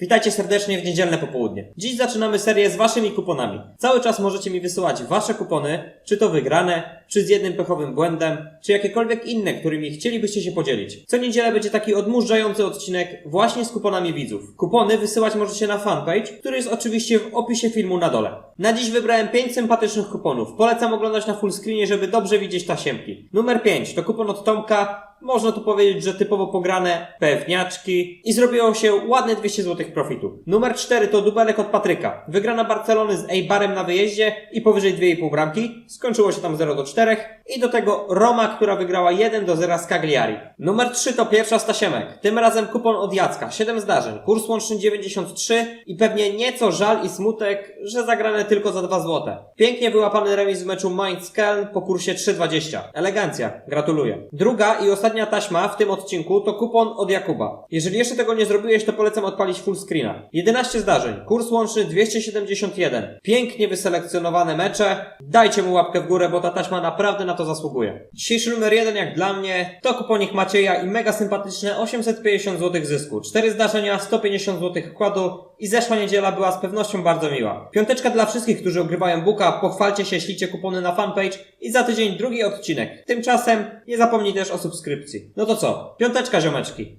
Witajcie serdecznie w niedzielne popołudnie. Dziś zaczynamy serię z waszymi kuponami. Cały czas możecie mi wysyłać wasze kupony, czy to wygrane, czy z jednym pechowym błędem, czy jakiekolwiek inne, którymi chcielibyście się podzielić. Co niedzielę będzie taki odmurzający odcinek właśnie z kuponami widzów. Kupony wysyłać możecie na fanpage, który jest oczywiście w opisie filmu na dole. Na dziś wybrałem 5 sympatycznych kuponów. Polecam oglądać na full screenie, żeby dobrze widzieć tasiemki. Numer 5 to kupon od Tomka, można tu powiedzieć, że typowo pograne pewniaczki i zrobiło się ładne 200 zł profitu. Numer 4 to dubelek od Patryka. Wygrana Barcelony z Eibarem na wyjeździe i powyżej 2,5 bramki. Skończyło się tam 0 do 4. I do tego Roma, która wygrała 1 do 0 z Cagliari. Numer 3 to pierwsza z tasiemek. Tym razem kupon od Jacka. 7 zdarzeń. Kurs łączny 93 i pewnie nieco żal i smutek, że zagrane tylko za 2 zł. Pięknie wyłapany remis w meczu Mainz-Keln po kursie 3,20. Elegancja. Gratuluję. Druga i ostatnia taśma w tym odcinku to kupon od Jakuba. Jeżeli jeszcze tego nie zrobiłeś, to polecam odpalić full screena. 11 zdarzeń. Kurs łączny 271. Pięknie wyselekcjonowane mecze. Dajcie mu łapkę w górę, bo ta taśma naprawdę na to zasługuje. Dzisiejszy numer 1 jak dla mnie to kuponik Macieja i mega sympatyczne 850 zł zysku. 4 zdarzenia, 150 zł wkładu i zeszła niedziela była z pewnością bardzo miła. Piąteczka dla wszystkich, którzy ogrywają buka, pochwalcie się, ślicie kupony na fanpage i za tydzień drugi odcinek. Tymczasem nie zapomnij też o subskrypcji. No to co? Piąteczka ziomeczki.